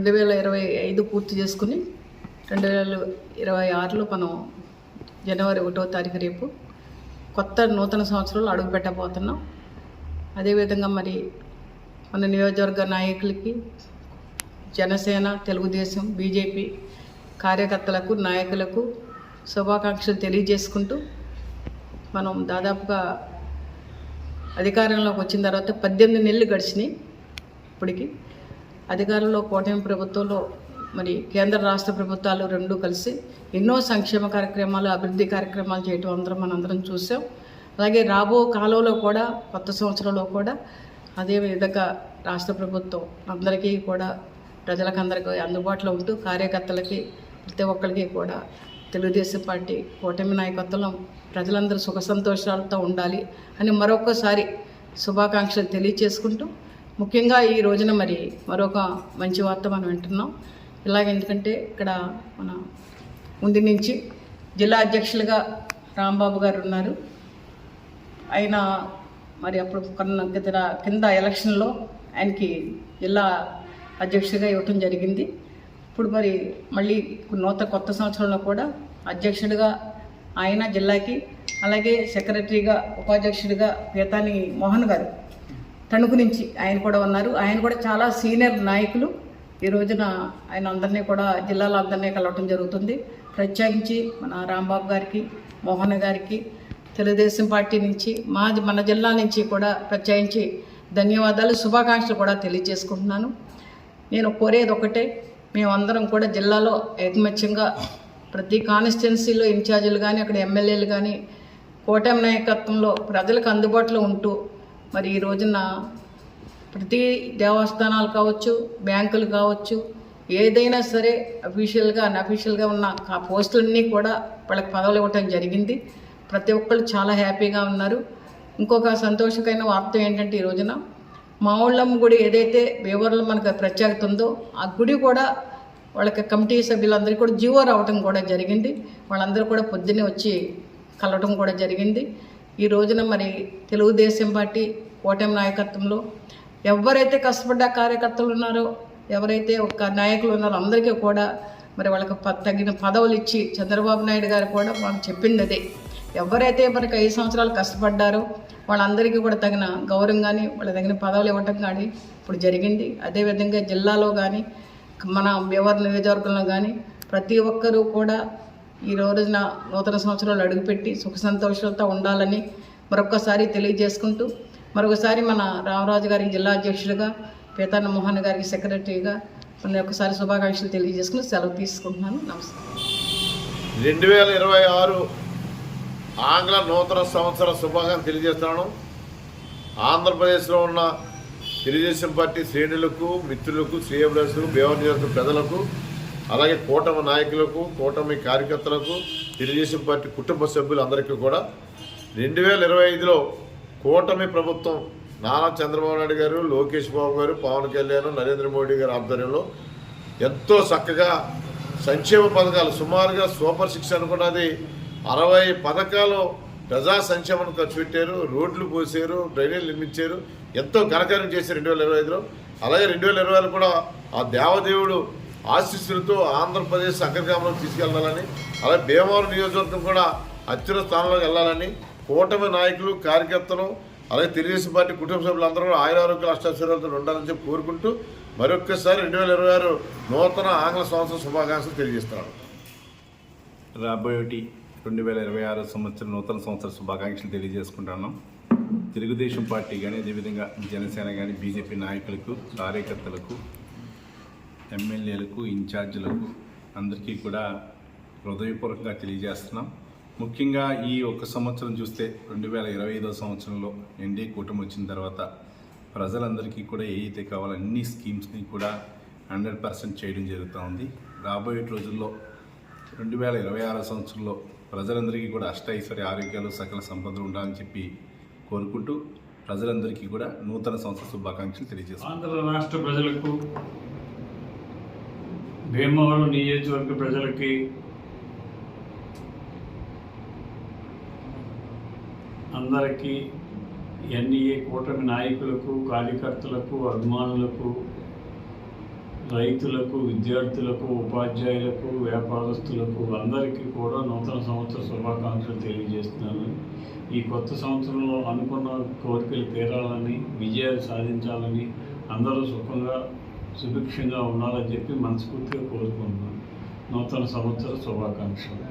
రెండు వేల ఇరవై ఐదు పూర్తి చేసుకుని రెండు వేల ఇరవై ఆరులో మనం జనవరి ఒకటో తారీఖు రేపు కొత్త నూతన సంవత్సరంలో అడుగు పెట్టబోతున్నాం అదేవిధంగా మరి మన నియోజకవర్గ నాయకులకి జనసేన తెలుగుదేశం బీజేపీ కార్యకర్తలకు నాయకులకు శుభాకాంక్షలు తెలియజేసుకుంటూ మనం దాదాపుగా అధికారంలోకి వచ్చిన తర్వాత పద్దెనిమిది నెలలు గడిచినాయి ఇప్పటికి. అధికారంలో కూటమి ప్రభుత్వంలో మరి కేంద్ర రాష్ట్ర ప్రభుత్వాలు రెండు కలిసి ఎన్నో సంక్షేమ కార్యక్రమాలు అభివృద్ధి కార్యక్రమాలు చేయటం అందరం మనందరం చూసాం. అలాగే రాబో కాలంలో కూడా కొత్త సంవత్సరంలో కూడా అదే విధంగా రాష్ట్ర ప్రభుత్వం అందరికీ కూడా ప్రజలకందరికీ అందుబాటులో ఉంటూ కార్యకర్తలకి ప్రతి ఒక్కరికి కూడా తెలుగుదేశం పార్టీ కూటమి నాయకత్వంలో ప్రజలందరూ సుఖ సంతోషాలతో ఉండాలి అని మరొకసారి శుభాకాంక్షలు తెలియచేసుకుంటూ ముఖ్యంగా ఈ రోజున మరి మరొక మంచి వార్త మనం వింటున్నాం. ఇలాగ ఎందుకంటే ఇక్కడ మన ముందు నుంచి జిల్లా అధ్యక్షులుగా రాంబాబు గారు ఉన్నారు. ఆయన మరి అప్పుడు కొన్న కింద కింద ఎలక్షన్లో ఆయనకి జిల్లా అధ్యక్షుడిగా ఇవ్వటం జరిగింది. ఇప్పుడు మరి మళ్ళీ నూతన కొత్త సంవత్సరంలో కూడా అధ్యక్షుడిగా ఆయన జిల్లాకి అలాగే సెక్రటరీగా ఉపాధ్యక్షుడిగా పీతాని మోహన్ గారు తణుకు నుంచి ఆయన కూడా ఉన్నారు. ఆయన కూడా చాలా సీనియర్ నాయకులు. ఈ రోజున ఆయన అందరినీ కూడా జిల్లాలో అందరినీ కలవటం జరుగుతుంది. ప్రత్యేకించి మన రాంబాబు గారికి మోహన్ గారికి తెలుగుదేశం పార్టీ నుంచి మా మన జిల్లా నుంచి కూడా ప్రత్యేకించి ధన్యవాదాలు శుభాకాంక్షలు కూడా తెలియజేసుకుంటున్నాను. నేను కోరేది ఒకటే మేమందరం కూడా జిల్లాలో ఏకమత్యంగా ప్రతి కాన్స్టిట్యున్సీలో ఇన్ఛార్జీలు కానీ అక్కడ ఎమ్మెల్యేలు కానీ కూటమి నాయకత్వంలో ప్రజలకు అందుబాటులో ఉంటూ మరి ఈ రోజున ప్రతి దేవస్థానాలు కావచ్చు బ్యాంకులు కావచ్చు ఏదైనా సరే అఫీషియల్గా అన్అఫీషియల్గా ఉన్న ఆ పోస్టులన్నీ కూడా వాళ్ళకి పదవులు ఇవ్వటం జరిగింది. ప్రతి ఒక్కళ్ళు చాలా హ్యాపీగా ఉన్నారు. ఇంకొక సంతోషకరమైన వార్త ఏంటంటే ఈ రోజున మావుళ్ళమ్మ గుడి ఏదైతే వేవర్లో మనకు ప్రత్యేకత ఉందో ఆ గుడి కూడా వాళ్ళకి కమిటీ సభ్యులందరికీ కూడా జీవో రావటం కూడా జరిగింది. వాళ్ళందరూ కూడా పొద్దున్నే వచ్చి కలవటం కూడా జరిగింది. ఈ రోజున మరి తెలుగుదేశం పార్టీ ఓటమి నాయకత్వంలో ఎవరైతే కష్టపడ్డ కార్యకర్తలు ఉన్నారో ఎవరైతే ఒక నాయకులు ఉన్నారో అందరికీ కూడా మరి వాళ్ళకి ప- తగిన పదవులు ఇచ్చి చంద్రబాబు నాయుడు గారు కూడా మనం చెప్పింది అదే ఎవరైతే మనకి ఐదు సంవత్సరాలు కష్టపడ్డారో వాళ్ళందరికీ కూడా తగిన గౌరవం కానీ వాళ్ళ తగిన పదవులు ఇవ్వటం కానీ ఇప్పుడు జరిగింది. అదేవిధంగా జిల్లాలో కానీ మన వ్యవహార నియోజకవర్గంలో కానీ ప్రతి ఒక్కరూ కూడా ఈ రోజున నూతన సంవత్సరాలు అడుగుపెట్టి సుఖ సంతోషాలతో ఉండాలని మరొకసారి తెలియజేసుకుంటూ మరొకసారి మన రామరాజు గారికి జిల్లా అధ్యక్షులుగా పీతాన్న మోహన్ గారికి సెక్రటరీగా మన ఒకసారి శుభాకాంక్షలు తెలియజేసుకుని సెలవు తీసుకుంటున్నాను. నమస్కారం. రెండు వేల ఇరవై ఆరు ఆంగ్ల నూతన సంవత్సర శుభాకాంక్షలు తెలియజేస్తున్నాను. ఆంధ్రప్రదేశ్లో ఉన్న తెలుగుదేశం పార్టీ శ్రేణులకు మిత్రులకు శ్రేయభిలాషులకు భీమవరం నియోజకవర్గ ప్రజలకు అలాగే కూటమి నాయకులకు కూటమి కార్యకర్తలకు తెలుగుదేశం పార్టీ కుటుంబ సభ్యులందరికీ కూడా రెండు వేల ఇరవై ఐదులో కూటమి ప్రభుత్వం నారా చంద్రబాబు నాయుడు గారు లోకేష్ బాబు గారు పవన్ కళ్యాణ్ నరేంద్ర మోడీ గారి ఆధ్వర్యంలో ఎంతో చక్కగా సంక్షేమ పథకాలు సుమారుగా సూపర్ సిక్స్ అనుకున్నది అరవై పథకాలు ప్రజా సంక్షేమం ఖర్చు పెట్టారు రోడ్లు పోసారు డ్రైనేజ్ నిర్మించారు ఎంతో ఘనకార్యం చేశారు రెండు వేల ఇరవై ఐదులో. అలాగే రెండు వేల ఇరవై ఆరు కూడా ఆ దేవదేవుడు ఆశీస్సులతో ఆంధ్రప్రదేశ్ అగ్రగామంలో తీసుకెళ్ళాలని అలాగే భీమవరం నియోజకవర్గం కూడా అత్యున్న స్థానంలోకి వెళ్ళాలని కూటమి నాయకులు కార్యకర్తలు అలాగే తెలుగుదేశం పార్టీ కుటుంబ సభ్యులందరూ కూడా ఆయురారోగ్య అష్టాశ్వర్యాలతో ఉండాలని చెప్పి కోరుకుంటూ మరొక్కసారి రెండు వేల ఇరవై ఆరు నూతన ఆంగ్ల సంవత్సర శుభాకాంక్షలు తెలియజేస్తున్నాను. రాబోయేటి రెండు వేల ఇరవై ఆరు సంవత్సరం నూతన సంవత్సర శుభాకాంక్షలు తెలియజేసుకుంటున్నాం తెలుగుదేశం పార్టీ కానీ అదేవిధంగా జనసేన కానీ బీజేపీ నాయకులకు కార్యకర్తలకు ఎమ్మెల్యేలకు ఇన్ఛార్జీలకు అందరికీ కూడా హృదయపూర్వకంగా తెలియజేస్తున్నాం. ముఖ్యంగా ఈ ఒక్క సంవత్సరం చూస్తే రెండు వేల ఇరవై ఐదో సంవత్సరంలో ఎన్డీఏ కూటమి వచ్చిన తర్వాత ప్రజలందరికీ కూడా ఏ అయితే కావాలో అన్ని స్కీమ్స్ని కూడా హండ్రెడ్ పర్సెంట్ చేయడం జరుగుతూ ఉంది. రాబోయే రోజుల్లో రెండు వేల ఇరవై ఆరో సంవత్సరంలో ప్రజలందరికీ కూడా అష్టైశ్వర్య ఆరోగ్యాలు సకల సంపదలు ఉండాలని చెప్పి కోరుకుంటూ ప్రజలందరికీ కూడా నూతన సంవత్సర శుభాకాంక్షలు తెలియజేస్తాం ఆంధ్ర రాష్ట్ర ప్రజలకు భీమవరం నియోజకవర్గ ప్రజలకి అందరికీ ఎన్ఈఏ కూటమి నాయకులకు కార్యకర్తలకు అభిమానులకు రైతులకు విద్యార్థులకు ఉపాధ్యాయులకు వ్యాపారస్తులకు అందరికీ కూడా నూతన సంవత్సర శుభాకాంక్షలు తెలియజేస్తున్నాను. ఈ కొత్త సంవత్సరంలో అనుకున్న కోరికలు తీరాలని విజయాలు సాధించాలని అందరూ సుఖంగా సుభిక్షంగా ఉండాలని చెప్పి మనస్ఫూర్తిగా కోరుకుంటున్నాను. నూతన సంవత్సర శుభాకాంక్షలు.